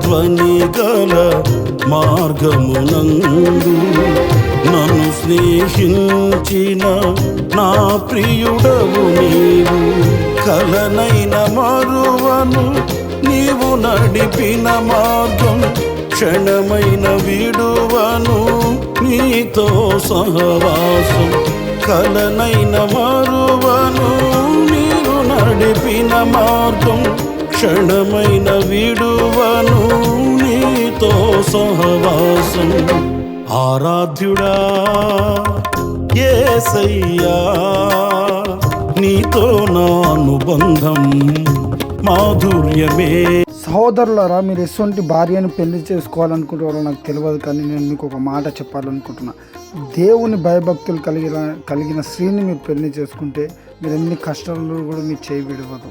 ధ్వని గల మార్గమునందు నన్ను స్నేహించిన నా ప్రియుడవు నీవు. కలనైన మరువను నీవు నడిపిన మార్గం క్షణమైన విడువను నీతో సహవాసం. కలనైన మా నడిపిన మార్గం క్షణమైన విడువను నీతో సహవాసం. ఆరాధ్యుడా ఏసయ్యా నీతో నా అనుబంధం మాధుర్యమే. సహోదరులరా మీరు ఎటువంటి భార్యను పెళ్ళి చేసుకోవాలనుకుంటారో నాకు తెలియదు కానీ నేను మీకు ఒక మాట చెప్పాలనుకుంటున్నా. దేవుని భయభక్తులు కలిగిన కలిగిన స్త్రీని మీరు పెళ్ళి చేసుకుంటే మీరు ఎన్ని కష్టాలు కూడా మీరు చేయి విడవదు